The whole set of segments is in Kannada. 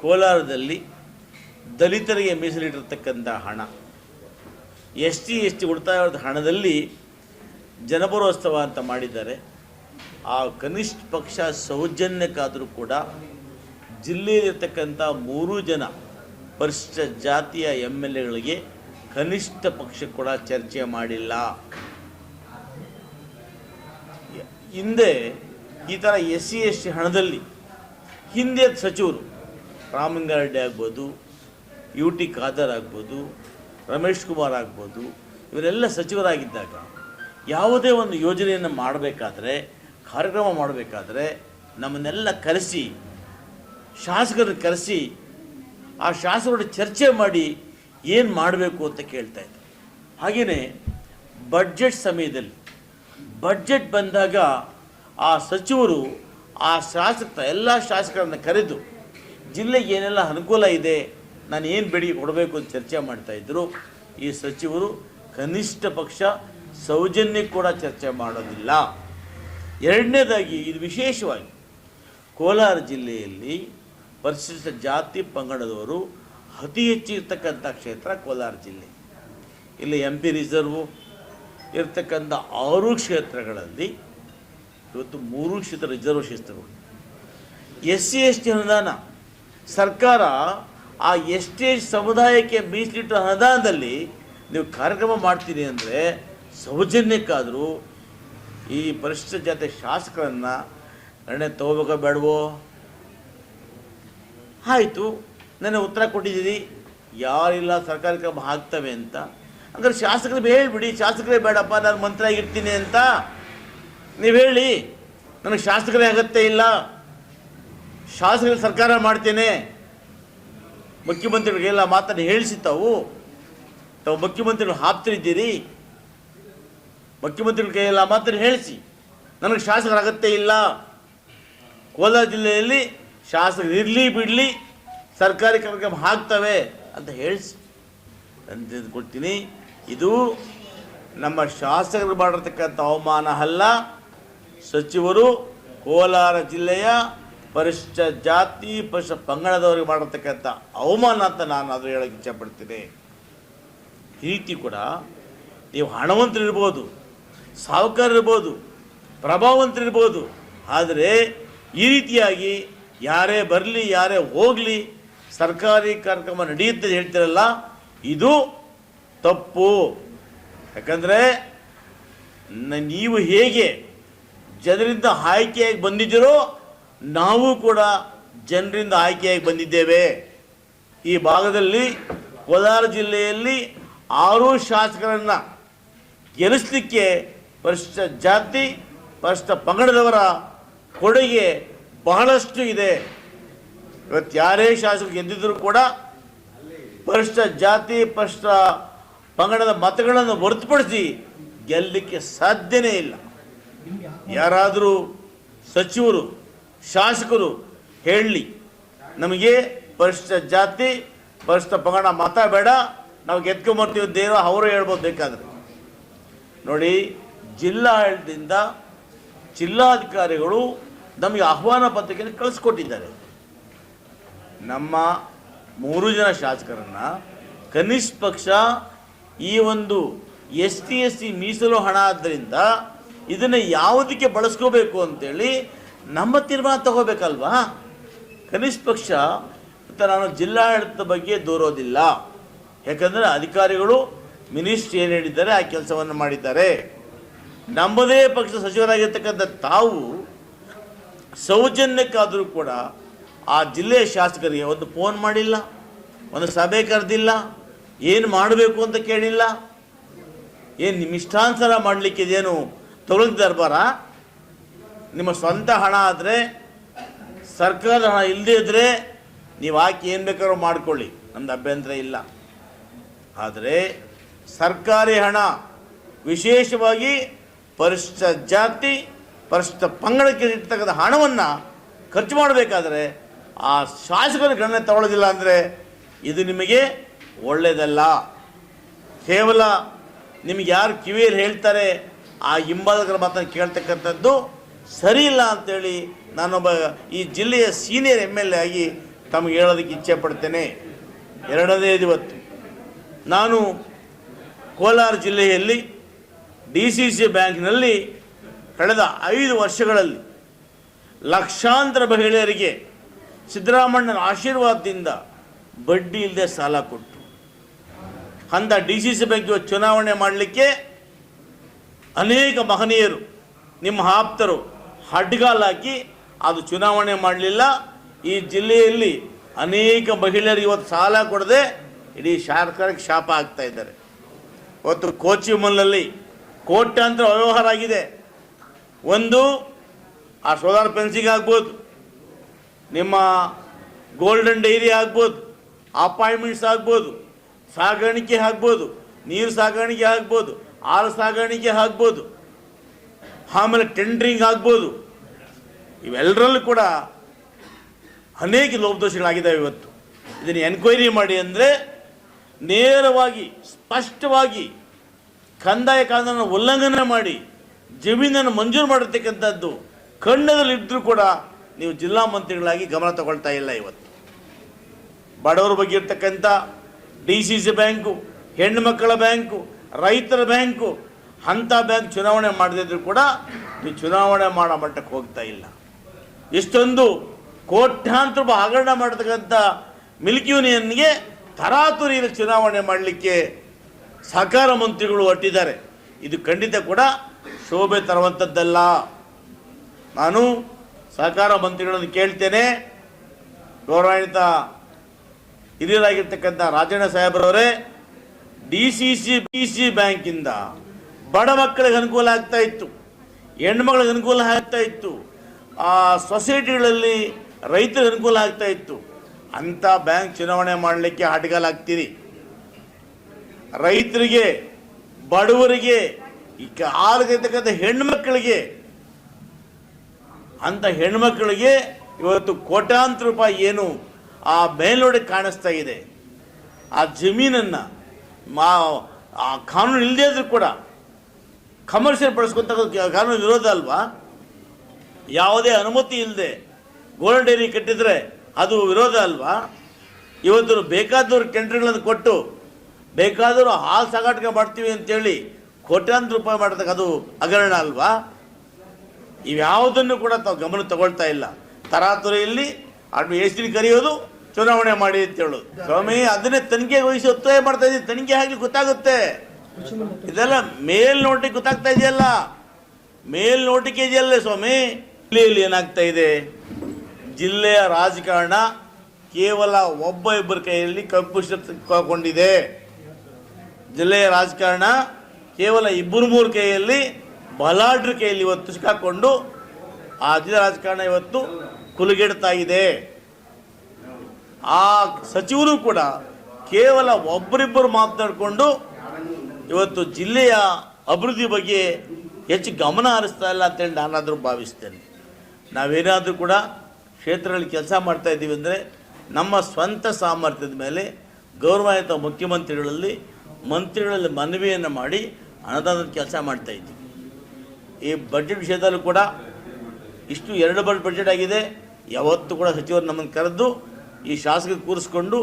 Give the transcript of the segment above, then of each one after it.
ಕೋಲಾರದಲ್ಲಿ ದಲಿತರಿಗೆ ಮೀಸಲಿಟ್ಟಿರ್ತಕ್ಕಂಥ ಹಣ. ಎಸ್ ಟಿ ಎಸ್ ಟಿ ಉಳಿತಾಯದ ಹಣದಲ್ಲಿ ಜನಪರೋತ್ಸವ ಅಂತ ಮಾಡಿದ್ದಾರೆ. ಆ ಕನಿಷ್ಠ ಪಕ್ಷ ಸೌಜನ್ಯಕ್ಕಾದರೂ ಕೂಡ ಜಿಲ್ಲೆಯಲ್ಲಿರ್ತಕ್ಕಂಥ ಮೂರು ಜನ ಪರಿಶಿಷ್ಟ ಜಾತಿಯ ಎಂ ಎಲ್ ಎಗಳಿಗೆ ಕನಿಷ್ಠ ಪಕ್ಷ ಕೂಡ ಚರ್ಚೆ ಮಾಡಿಲ್ಲ. ಹಿಂದೆ ಈ ಥರ ಎಸ್ ಸಿ ಎಸ್ ಟಿ ಹಣದಲ್ಲಿ ಹಿಂದೆ ಸಚಿವರು ರಾಮಲಿಂಗಾರೆಡ್ಡಿ ಆಗ್ಬೋದು ಯು ಟಿ ಖಾದರ್ ಆಗ್ಬೋದು, ರಮೇಶ್ ಕುಮಾರ್ ಆಗ್ಬೋದು, ಇವರೆಲ್ಲ ಸಚಿವರಾಗಿದ್ದಾಗ ಯಾವುದೇ ಒಂದು ಯೋಜನೆಯನ್ನು ಮಾಡಬೇಕಾದ್ರೆ, ಕಾರ್ಯಕ್ರಮ ಮಾಡಬೇಕಾದ್ರೆ ನಮ್ಮನ್ನೆಲ್ಲ ಕರೆಸಿ, ಶಾಸಕರನ್ನು ಕರೆಸಿ, ಆ ಶಾಸಕರ ಚರ್ಚೆ ಮಾಡಿ ಏನು ಮಾಡಬೇಕು ಅಂತ ಕೇಳ್ತಾ ಇದ್ದೆ. ಹಾಗೆಯೇ ಬಡ್ಜೆಟ್ ಸಮಯದಲ್ಲಿ ಬಡ್ಜೆಟ್ ಬಂದಾಗ ಆ ಸಚಿವರು, ಆ ಶಾಸಕ, ಎಲ್ಲ ಶಾಸಕರನ್ನು ಕರೆದು ಜಿಲ್ಲೆಗೆ ಏನೆಲ್ಲ ಅನುಕೂಲ ಇದೆ, ನಾನು ಏನು ಬೆಳಿಗ್ಗೆ ಕೊಡಬೇಕು ಅಂತ ಚರ್ಚೆ ಮಾಡ್ತಾಯಿದ್ರು ಈ ಸಚಿವರು ಕನಿಷ್ಠ ಪಕ್ಷ ಸೌಜನ್ಯ ಕೂಡ ಚರ್ಚೆ ಮಾಡೋದಿಲ್ಲ. ಎರಡನೇದಾಗಿ ಇದು ವಿಶೇಷವಾಗಿ ಕೋಲಾರ ಜಿಲ್ಲೆಯಲ್ಲಿ ಪರಿಶಿಷ್ಟ ಜಾತಿ ಪಂಗಡದವರು ಅತಿ ಹೆಚ್ಚು ಇರ್ತಕ್ಕಂಥ ಕ್ಷೇತ್ರ ಕೋಲಾರ ಜಿಲ್ಲೆ. ಇಲ್ಲಿ ಎಂ ಪಿ ರಿಸರ್ವು ಇರ್ತಕ್ಕಂಥ ಆರು ಕ್ಷೇತ್ರಗಳಲ್ಲಿ ಇವತ್ತು ಮೂರು ಕ್ಷೇತ್ರ ರಿಸರ್ವ್ ಕ್ಷೇತ್ರಗಳು. ಎಸ್ ಸಿ ಎಸ್ ಟಿ ಅನುದಾನ ಸರ್ಕಾರ ಆ ಎಷ್ಟೇ ಸಮುದಾಯಕ್ಕೆ ಮೀಸಲಿಟ್ಟ ಅನುದಾನದಲ್ಲಿ ನೀವು ಕಾರ್ಯಕ್ರಮ ಮಾಡ್ತೀನಿ ಅಂದರೆ ಸೌಜನ್ಯಕ್ಕಾದರೂ ಈ ಪರಿಶಿಷ್ಟ ಜಾತಿ ಶಾಸಕರನ್ನು ನಿರ್ಣಯ ತಗೋಬೇಕೋ ಬೇಡವೋ? ಆಯಿತು ನನಗೆ ಉತ್ತರ ಕೊಟ್ಟಿದ್ದೀರಿ. ಯಾರಿಲ್ಲ ಸರ್ಕಾರಿ ಕ್ರಮ ಹಾಕ್ತವೆ ಅಂತ. ಅಂದರೆ ಶಾಸಕರು ಹೇಳಿಬಿಡಿ, ಶಾಸಕರೇ ಬೇಡಪ್ಪ, ನಾನು ಮಂತ್ರಿ ಆಗಿರ್ತೀನಿ ಅಂತ. ನೀವು ಹೇಳಿ, ನನಗೆ ಶಾಸಕರೇ ಅಗತ್ಯ ಇಲ್ಲ. ಶಾಸಕರ ಸರ್ಕಾರ ಮಾಡ್ತೇನೆ. ಮುಖ್ಯಮಂತ್ರಿಗಳಿಗೆಲ್ಲ ಮಾತನ್ನು ಹೇಳಿಸಿ ತಾವು ತಾವು ಮುಖ್ಯಮಂತ್ರಿಗಳು ಹಾಪ್ತಿರಿದ್ದೀರಿ. ಮುಖ್ಯಮಂತ್ರಿಗಳ ಕೈಯೆಲ್ಲ ಮಾತನ್ನು ಹೇಳಿಸಿ. ನನಗೆ ಶಾಸಕರ ಅಗತ್ಯ ಇಲ್ಲ. ಕೋಲಾರ ಜಿಲ್ಲೆಯಲ್ಲಿ ಶಾಸಕರು ಇರಲಿ ಬಿಡಲಿ, ಸರ್ಕಾರಿ ಕಾರ್ಯಕ್ರಮ ಹಾಕ್ತವೆ ಅಂತ ಹೇಳಿಸಿ. ಅಂತ ಕೊಡ್ತೀನಿ, ಇದು ನಮ್ಮ ಶಾಸಕರು ಮಾಡಿರ್ತಕ್ಕಂಥ ಅವಮಾನ ಅಲ್ಲ. ಸಚಿವರು ಕೋಲಾರ ಜಿಲ್ಲೆಯ ಪರಿಶಿಷ್ಟ ಜಾತಿ ಪರಿಶಿಷ್ಟ ಪಂಗಡದವರಿಗೆ ಮಾಡಿರ್ತಕ್ಕಂಥ ಅವಮಾನ ಅಂತ ನಾನು ಅದು ಹೇಳಕ್ಕೆ ಇಚ್ಛಪಡ್ತೀನಿ ಈ ರೀತಿ ಕೂಡ ನೀವು ಹಣವಂತರಿರ್ಬೋದು ಪ್ರಭಾವಂತರು ಪ್ರಭಾವಂತರಿರ್ಬೋದು ಆದರೆ ಈ ರೀತಿಯಾಗಿ ಯಾರೇ ಬರಲಿ, ಯಾರೇ ಹೋಗಲಿ, ಸರ್ಕಾರಿ ಕಾರ್ಯಕ್ರಮ ನಡೆಯುತ್ತೆ ಹೇಳ್ತಿರಲ್ಲ, ಇದು ತಪ್ಪು. ಯಾಕಂದರೆ ನೀವು ಹೇಗೆ ಜನರಿಂದ ಆಯ್ಕೆಯಾಗಿ ಬಂದಿದ್ದೀರೋ ನಾವು ಕೂಡ ಜನರಿಂದ ಆಯ್ಕೆಯಾಗಿ ಬಂದಿದ್ದೇವೆ. ಈ ಭಾಗದಲ್ಲಿ ಕೋಲಾರ ಜಿಲ್ಲೆಯಲ್ಲಿ ಆರು ಶಾಸಕರನ್ನು ಗೆಲ್ಲಿಸಲಿಕ್ಕೆ ಪರಿಶಿಷ್ಟ ಜಾತಿ ಪರಿಶಿಷ್ಟ ಪಂಗಡದವರ ಕೊಡುಗೆ ಬಹಳಷ್ಟು ಇದೆ. ಇವತ್ತು ಯಾರೇ ಶಾಸಕರು ಗೆದ್ದಿದ್ರು ಕೂಡ ಪರಿಶಿಷ್ಟ ಜಾತಿ ಪರಿಶಿಷ್ಟ ಪಂಗಡದ ಮತಗಳನ್ನು ಹೊರತುಪಡಿಸಿ ಗೆಲ್ಲಲಿಕ್ಕೆ ಸಾಧ್ಯನೇ ಇಲ್ಲ. ಯಾರಾದರೂ ಸಚಿವರು ಶಾಸಕರು ಹೇಳಲಿ, ನಮಗೆ ಪರಿಶಿಷ್ಟ ಜಾತಿ ಪರಿಶಿಷ್ಟ ಪಂಗಡ ಮತ ಬೇಡ, ನಾವು ಗೆದ್ಕೊಂಬರ್ತೀವಿ ದೇವ ಅವರು ಹೇಳ್ಬೋದು ಬೇಕಾದ್ರೆ. ನೋಡಿ, ಜಿಲ್ಲಾಡಳಿತದಿಂದ ಜಿಲ್ಲಾಧಿಕಾರಿಗಳು ನಮಗೆ ಆಹ್ವಾನ ಪತ್ರಿಕೆಯನ್ನು ಕಳಿಸ್ಕೊಟ್ಟಿದ್ದಾರೆ. ನಮ್ಮ ಮೂರು ಜನ ಶಾಸಕರನ್ನು ಕನಿಷ್ಠ ಪಕ್ಷ ಈ ಒಂದು ಎಸ್ ಟಿ ಎಸ್ ಸಿ ಮೀಸಲು ಹಣ ಆದ್ದರಿಂದ ಇದನ್ನು ಯಾವುದಕ್ಕೆ ಬಳಸ್ಕೋಬೇಕು ಅಂತೇಳಿ ನಮ್ಮ ತೀರ್ಮಾನ ತಗೋಬೇಕಲ್ವಾ? ಕನಿಷ್ಠ ಪಕ್ಷ ನಾನು ಜಿಲ್ಲಾಡಳಿತದ ಬಗ್ಗೆ ದೂರೋದಿಲ್ಲ. ಯಾಕಂದರೆ ಅಧಿಕಾರಿಗಳು, ಮಿನಿಸ್ಟ್ರಿ ಏನು ಹೇಳಿದ್ದಾರೆ, ಆ ಕೆಲಸವನ್ನು ಮಾಡಿದ್ದಾರೆ. ನಮ್ಮದೇ ಪಕ್ಷ ಸಚಿವರಾಗಿರ್ತಕ್ಕಂಥ ತಾವು ಸೌಜನ್ಯಕ್ಕಾದರೂ ಕೂಡ ಆ ಜಿಲ್ಲೆಯ ಶಾಸಕರಿಗೆ ಒಂದು ಫೋನ್ ಮಾಡಿಲ್ಲ, ಒಂದು ಸಭೆ ಕರೆದಿಲ್ಲ, ಏನು ಮಾಡಬೇಕು ಅಂತ ಕೇಳಿಲ್ಲ. ಏನು ನಿಮ್ಮ ಇಷ್ಟಾನುಸಾರ ಮಾಡಲಿಕ್ಕಿದೇನು ಇದೇನು ತೊಗೊಳ್ದ ದರ್ಬಾರ? ನಿಮ್ಮ ಸ್ವಂತ ಹಣ ಆದರೆ, ಸರ್ಕಾರದ ಹಣ ಇಲ್ಲದೇ ಇದ್ದರೆ ನೀವು ಹಾಕಿ ಏನು ಬೇಕಾದ್ರೂ ಮಾಡ್ಕೊಳ್ಳಿ. ನಮ್ದು ಅಭ್ಯಂತರ ಇಲ್ಲ. ಆದರೆ ಸರ್ಕಾರಿ ಹಣ ವಿಶೇಷವಾಗಿ ಪರಿಶಿಷ್ಟ ಜಾತಿ ಪರಿಶಿಷ್ಟ ಪಂಗಡಕ್ಕೆ ಇರ್ತಕ್ಕಂಥ ಹಣವನ್ನು ಖರ್ಚು ಮಾಡಬೇಕಾದ್ರೆ ಆ ಶಾಸಕರು ಗಣನೆ ತಗೊಳ್ಳೋದಿಲ್ಲ ಅಂದರೆ ಇದು ನಿಮಗೆ ಒಳ್ಳೆಯದಲ್ಲ ಕೇವಲ ನಿಮಗೆ ಯಾರು ಕಿವಿಯಲ್ಲಿ ಹೇಳ್ತಾರೆ, ಆ ಹಿಂಬಾಲಕರ ಮಾತನ್ನು ಕೇಳ್ತಕ್ಕಂಥದ್ದು ಸರಿ ಇಲ್ಲ ಅಂತೇಳಿ ನಾನೊಬ್ಬ ಈ ಜಿಲ್ಲೆಯ ಸೀನಿಯರ್ ಎಂ ಎಲ್ ಎ ಆಗಿ ತಮಗೆ ಹೇಳೋದಕ್ಕೆ ಇಚ್ಛೆ ಪಡ್ತೇನೆ. ಎರಡನೇದು ಇವತ್ತು ನಾನು ಕೋಲಾರ ಜಿಲ್ಲೆಯಲ್ಲಿ ಡಿ ಸಿ ಸಿ ಬ್ಯಾಂಕ್ನಲ್ಲಿ ಕಳೆದ ಐದು ವರ್ಷಗಳಲ್ಲಿ ಲಕ್ಷಾಂತರ ಮಹಿಳೆಯರಿಗೆ ಸಿದ್ದರಾಮಣ್ಣನ ಆಶೀರ್ವಾದದಿಂದ ಬಡ್ಡಿ ಇಲ್ಲದೆ ಸಾಲ ಕೊಟ್ಟು. ಅಂದ ಡಿ ಸಿ ಸಿ ಬ್ಯಾಂಕ್ ಚುನಾವಣೆ ಮಾಡಲಿಕ್ಕೆ ಅನೇಕ ಮಹನೀಯರು, ನಿಮ್ಮ ಆಪ್ತರು ಅಡ್ಗಾಲಾಕಿ ಅದು ಚುನಾವಣೆ ಮಾಡಲಿಲ್ಲ. ಈ ಜಿಲ್ಲೆಯಲ್ಲಿ ಅನೇಕ ಮಹಿಳೆಯರು ಇವತ್ತು ಸಾಲ ಕೊಡದೆ ಇಡೀ ಸರ್ಕಾರಕ್ಕೆ ಶಾಪ ಆಗ್ತಾ ಇದ್ದಾರೆ. ಇವತ್ತು ಕೋಚಿ ಮಲ್ಲಲ್ಲಿ ಕೋಟ್ಯಾಂತರ ವ್ಯವಹಾರ ಆಗಿದೆ. ಒಂದು, ಆ ಸೋಲಾರ್ ಫೆನ್ಸಿಂಗ್ ಆಗ್ಬೋದು. ನಿಮ್ಮ ಗೋಲ್ಡನ್ ಡೈರಿ ಆಗ್ಬೋದು. ಅಪಾಯಿಂಟ್ಮೆಂಟ್ಸ್ ಆಗ್ಬೋದು. ಸಾಗಾಣಿಕೆ ಆಗ್ಬೋದು. ನೀರು ಸಾಗಾಣಿಕೆ ಆಗ್ಬೋದು. ಹಾಲು ಸಾಗಾಣಿಕೆ ಆಗ್ಬೋದು. ಆಮೇಲೆ ಟೆಂಡ್ರಿಂಗ್ ಆಗ್ಬೋದು. ಇವೆಲ್ಲರಲ್ಲೂ ಕೂಡ ಅನೇಕ ಲೋಪದೋಷಗಳಾಗಿದ್ದಾವೆ ಇವತ್ತು. ಇದನ್ನು ಎನ್ಕ್ವೈರಿ ಮಾಡಿ ಅಂದರೆ ನೇರವಾಗಿ, ಸ್ಪಷ್ಟವಾಗಿ ಕಂದಾಯ ಕಾನೂನನ್ನು ಉಲ್ಲಂಘನೆ ಮಾಡಿ ಜಮೀನನ್ನು ಮಂಜೂರು ಮಾಡಿರ್ತಕ್ಕಂಥದ್ದು ಕಣ್ಣದಲ್ಲಿದ್ದರೂ ಕೂಡ ನೀವು ಜಿಲ್ಲಾ ಮಂತ್ರಿಗಳಾಗಿ ಗಮನ ತಗೊಳ್ತಾ ಇಲ್ಲ ಇವತ್ತು. ಬಡವರ ಬಗ್ಗೆ ಇರ್ತಕ್ಕಂಥ ಡಿ ಸಿ ಸಿ ಬ್ಯಾಂಕು, ಹೆಣ್ಣು ಮಕ್ಕಳ ಬ್ಯಾಂಕು, ರೈತರ ಬ್ಯಾಂಕು ಅಂಥ ಬ್ಯಾಂಕ್ ಚುನಾವಣೆ ಮಾಡದಿದ್ರು ಕೂಡ ನೀವು ಚುನಾವಣೆ ಮಾಡೋ ಮಟ್ಟಕ್ಕೆ ಹೋಗ್ತಾ ಇಲ್ಲ. ಇಷ್ಟೊಂದು ಕೋಟ್ಯಾಂತರ ಹಗರಣ ಮಾಡತಕ್ಕಂಥ ಮಿಲ್ಕ್ ಯೂನಿಯನ್ಗೆ ತರಾತುರಿಯಲ್ಲಿ ಚುನಾವಣೆ ಮಾಡಲಿಕ್ಕೆ ಸಹಕಾರ ಮಂತ್ರಿಗಳು ಹೊಟ್ಟಿದ್ದಾರೆ ಇದು ಖಂಡಿತ ಕೂಡ ಶೋಭೆ ತರುವಂಥದ್ದಲ್ಲ. ನಾನು ಸಹಕಾರ ಮಂತ್ರಿಗಳನ್ನು ಕೇಳ್ತೇನೆ. ಗೌರವಾನ್ವಿತ ಹಿರಿಯರಾಗಿರ್ತಕ್ಕಂಥ Rajanna ಸಾಹೇಬ್ರವರೇ, D C C, B C ಬ್ಯಾಂಕಿಂದ ಬಡ ಮಕ್ಕಳಿಗೆ ಅನುಕೂಲ ಆಗ್ತಾ ಇತ್ತು ಹೆಣ್ಮಕ್ಳಿಗೆ ಅನುಕೂಲ ಆಗ್ತಾ ಇತ್ತು, ಆ ಸೊಸೈಟಿಗಳಲ್ಲಿ ರೈತರಿಗೆ ಅನುಕೂಲ ಆಗ್ತಾ ಇತ್ತು. ಅಂಥ ಬ್ಯಾಂಕ್ ಚುನಾವಣೆ ಮಾಡಲಿಕ್ಕೆ ಆಟಗಾಲಾಗ್ತೀರಿ. ರೈತರಿಗೆ, ಬಡವರಿಗೆ, ಈ ಆರ್ಗಿರ್ತಕ್ಕಂಥ ಹೆಣ್ಮಕ್ಕಳಿಗೆ ಅಂಥ ಹೆಣ್ಮಕ್ಕಳಿಗೆ ಇವತ್ತು ಕೋಟ್ಯಾಂತರ ರೂಪಾಯಿ ಏನು ಆ ಮೇಲ್ನೋಡಿ ಕಾಣಿಸ್ತಾ ಇದೆ. ಆ ಜಮೀನನ್ನು ಮಾ, ಆ ಕಾನೂನು ಇಲ್ಲದೇ ಇದ್ರೂ ಕೂಡ ಕಮರ್ಷಿಯಲ್ ಬಳಸ್ಕೊಂತ ಕಾನೂನು ವಿರೋಧ ಅಲ್ವಾ? ಯಾವುದೇ ಅನುಮತಿ ಇಲ್ಲದೆ ಗೋಲ್ಡ್ ಡೈರಿ ಕಟ್ಟಿದರೆ ಅದು ವಿರೋಧ ಅಲ್ವಾ? ಇವತ್ತು ಬೇಕಾದವ್ರು ಟೆಂಡರ್ಗಳನ್ನು ಕೊಟ್ಟು, ಬೇಕಾದವರು ಹಾಲು ಸಾಗಾಟಕ್ಕೆ ಮಾಡ್ತೀವಿ ಅಂತೇಳಿ ಕೋಟ್ಯಾಂತರ ರೂಪಾಯಿ ಮಾಡ್ತಕ್ಕ ಅದು ಹಗರಣ ಅಲ್ವಾ? ಇವ್ಯಾವುದನ್ನು ಕೂಡ ತಾವು ಗಮನ ತಗೊಳ್ತಾ ಇಲ್ಲ. ತರಾತುರಿಯಲ್ಲಿ ಅಡ್ ಎಸ್ಟಿನ ಕರೆಯೋದು, ಚುನಾವಣೆ ಮಾಡಿ ಅಂತ ಹೇಳೋದು ಸ್ವಾಮಿ, ಅದನ್ನೇ ತನಿಖೆ ವಹಿಸಿ ಒತ್ತಾಯ ಮಾಡ್ತಾ ಇದ್ದೀವಿ ತನಿಖೆ ಹಾಗೆ ಗೊತ್ತಾಗುತ್ತೆ. ಇದೆಲ್ಲ ಮೇಲ್ನೋಟಕ್ಕೆ ಗೊತ್ತಾಗ್ತಾ ಇದೆಯಲ್ಲ? ಮೇಲ್ನೋಟಕ್ಕೆ ಇದೆಯಲ್ಲ ಸ್ವಾಮಿ? ಜಿಲ್ಲೆಯಲ್ಲಿ ಏನಾಗ್ತಾ ಇದೆ? ಜಿಲ್ಲೆಯ ರಾಜಕಾರಣ ಕೇವಲ ಒಬ್ಬ ಇಬ್ಬರ ಕೈಯಲ್ಲಿ ಕಪ್ಪು ಕೊಂಡಿದೆ ಜಿಲ್ಲೆಯ ರಾಜಕಾರಣ ಕೇವಲ ಇಬ್ಬರು ಮೂರು ಕೈಯಲ್ಲಿ ಬಲಾಢ್ರ ಕೈಯಲ್ಲಿ ಇವತ್ತು ಸಿಕ್ಕಾಕೊಂಡು ಆ ಜಿಲ್ಲೆ ರಾಜಕಾರಣ ಇವತ್ತು ಕುಲುಗೆಡ್ತಾ ಇದೆ. ಆ ಸಚಿವರು ಕೂಡ ಕೇವಲ ಒಬ್ಬರಿಬ್ಬರು ಮಾತನಾಡಿಕೊಂಡು ಇವತ್ತು ಜಿಲ್ಲೆಯ ಅಭಿವೃದ್ಧಿ ಬಗ್ಗೆ ಹೆಚ್ಚು ಗಮನ ಹರಿಸ್ತಾ ಇಲ್ಲ ಅಂತೇಳಿ ನಾನಾದರೂ ಭಾವಿಸ್ತೇನೆ. ನಾವೇನಾದರೂ ಕೂಡ ಕ್ಷೇತ್ರಗಳಲ್ಲಿ ಕೆಲಸ ಮಾಡ್ತಾ ಇದ್ದೀವಿ ಅಂದರೆ ನಮ್ಮ ಸ್ವಂತ ಸಾಮರ್ಥ್ಯದ ಮೇಲೆ ಗೌರವಾಯಿತ ಮುಖ್ಯಮಂತ್ರಿಗಳಲ್ಲಿ ಮಂತ್ರಿಗಳಲ್ಲಿ ಮನವಿಯನ್ನು ಮಾಡಿ ಅನುದಾನದ ಕೆಲಸ ಮಾಡ್ತಾ ಇದ್ದೀವಿ. ಈ ಬಜೆಟ್ ವಿಷಯದಲ್ಲೂ ಕೂಡ ಇಷ್ಟು ಎರಡು ಬಡ್ ಬಜೆಟ್ ಆಗಿದೆ. ಯಾವತ್ತೂ ಕೂಡ ಸಚಿವರು ನಮ್ಮನ್ನು ಕರೆದು ಈ ಶಾಸಕ ಕೂರಿಸ್ಕೊಂಡು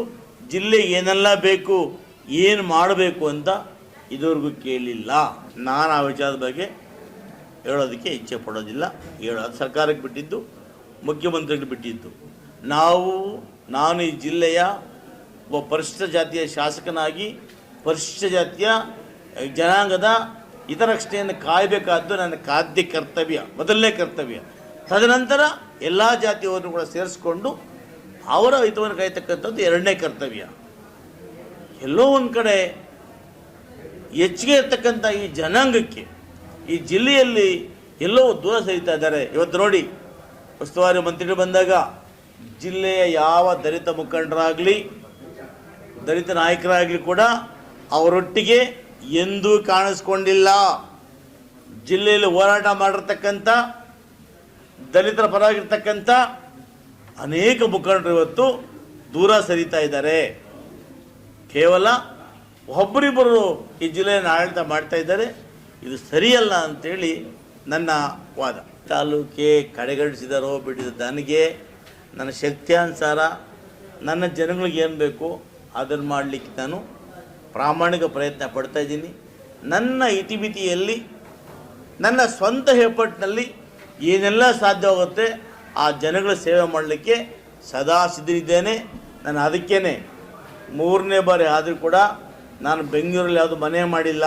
ಜಿಲ್ಲೆಗೆ ಏನೆಲ್ಲ ಬೇಕು, ಏನು ಮಾಡಬೇಕು ಅಂತ ಇದುವರೆಗೂ ಕೇಳಿಲ್ಲ. ನಾನು ಆ ವಿಚಾರದ ಬಗ್ಗೆ ಹೇಳೋದಕ್ಕೆ ಇಚ್ಛೆ ಪಡೋದಿಲ್ಲ. ಹೇಳೋದು ಸರ್ಕಾರಕ್ಕೆ ಬಿಟ್ಟಿದ್ದು ಮುಖ್ಯಮಂತ್ರಿಗಳು ಬಿಟ್ಟಿದ್ದು. ನಾವು, ನಾನು ಈ ಜಿಲ್ಲೆಯ ಒಬ್ಬ ಪರಿಶಿಷ್ಟ ಜಾತಿಯ ಶಾಸಕನಾಗಿ ಪರಿಶಿಷ್ಟ ಜಾತಿಯ ಜನಾಂಗದ ಹಿತರಕ್ಷಣೆಯನ್ನು ಕಾಯಬೇಕಾದ್ದು ನನ್ನ ಖಾದ್ಯ ಕರ್ತವ್ಯ, ಮೊದಲನೇ ಕರ್ತವ್ಯ. ತದನಂತರ ಎಲ್ಲ ಜಾತಿಯವರನ್ನು ಕೂಡ ಸೇರಿಸ್ಕೊಂಡು ಅವರ ಹಿತವನ್ನು ಕಾಯ್ತಕ್ಕಂಥದ್ದು ಎರಡನೇ ಕರ್ತವ್ಯ. ಎಲ್ಲೋ ಒಂದು ಕಡೆ ಹೆಚ್ಚಿಗೆ ಇರ್ತಕ್ಕಂಥ ಈ ಜನಾಂಗಕ್ಕೆ, ಈ ಜಿಲ್ಲೆಯಲ್ಲಿ ಎಲ್ಲೋ ದೂರ ಸರಿತಾ ಇದ್ದಾರೆ. ಇವತ್ತು ನೋಡಿ, ಉಸ್ತುವಾರಿ ಮಂತ್ರಿಗಳು ಬಂದಾಗ ಜಿಲ್ಲೆಯ ಯಾವ ದಲಿತ ಮುಖಂಡರಾಗಲಿ, ದಲಿತ ನಾಯಕರಾಗಲಿ ಕೂಡ ಅವರೊಟ್ಟಿಗೆ ಎಂದೂ ಕಾಣಿಸ್ಕೊಂಡಿಲ್ಲ. ಜಿಲ್ಲೆಯಲ್ಲಿ ಹೋರಾಟ ಮಾಡಿರ್ತಕ್ಕಂಥ, ದಲಿತರ ಪರವಾಗಿರ್ತಕ್ಕಂಥ ಅನೇಕ ಮುಖಂಡರು ಇವತ್ತು ದೂರ ಸರಿತಾ ಇದ್ದಾರೆ. ಕೇವಲ ಒಬ್ಬರಿಬ್ಬರು ಈ ಜಿಲ್ಲೆಯನ್ನು ಆಡಳಿತ ಮಾಡ್ತಾ ಇದ್ದಾರೆ. ಇದು ಸರಿಯಲ್ಲ ಅಂತೇಳಿ ನನ್ನ ವಾದ. ತಾಲೂಕೆ ಕಡೆಗಣಿಸಿದಾರೋ ಬಿಟ್ಟಿದ ನನಗೆ ನನ್ನ ಶಕ್ತಿಯಾನುಸಾರ ನನ್ನ ಜನಗಳಿಗೆ ಏನು ಬೇಕೋ ಅದನ್ನು ಮಾಡಲಿಕ್ಕೆ ನಾನು ಪ್ರಾಮಾಣಿಕ ಪ್ರಯತ್ನ ಪಡ್ತಾ ಇದ್ದೀನಿ. ನನ್ನ ಇತಿಮಿತಿಯಲ್ಲಿ, ನನ್ನ ಸ್ವಂತ ಹೆಪ್ಪಟ್ಟಿನಲ್ಲಿ ಏನೆಲ್ಲ ಸಾಧ್ಯವಾಗುತ್ತೆ ಆ ಜನಗಳ ಸೇವೆ ಮಾಡಲಿಕ್ಕೆ ಸದಾ ಸಿದ್ಧನಿದ್ದೇನೆ ನಾನು ಅದಕ್ಕೇ ಮೂರನೇ ಬಾರಿ ಆದರೂ ಕೂಡ ನಾನು ಬೆಂಗಳೂರಲ್ಲಿ ಯಾವುದು ಮನೆ ಮಾಡಿಲ್ಲ,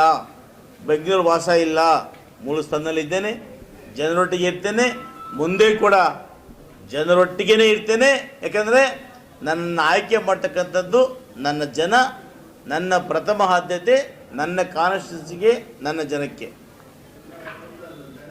ಬೆಂಗಳೂರು ವಾಸ ಇಲ್ಲ ಮೂಲ ಸ್ಥಾನದಲ್ಲಿದ್ದೇನೆ ಜನರೊಟ್ಟಿಗೆ ಇರ್ತೇನೆ, ಮುಂದೆ ಕೂಡ ಜನರೊಟ್ಟಿಗೇ ಇರ್ತೇನೆ, ಯಾಕಂದರೆ ನನ್ನ ಆಯ್ಕೆ ಮಾಡ್ತಕ್ಕಂಥದ್ದು ನನ್ನ ಜನ, ನನ್ನ ಪ್ರಥಮ ಆದ್ಯತೆ, ನನ್ನ ಕಾನ್ಸ್ಟಿಟ್ಯೂನ್ಸಿಗೆ, ನನ್ನ ಜನಕ್ಕೆ.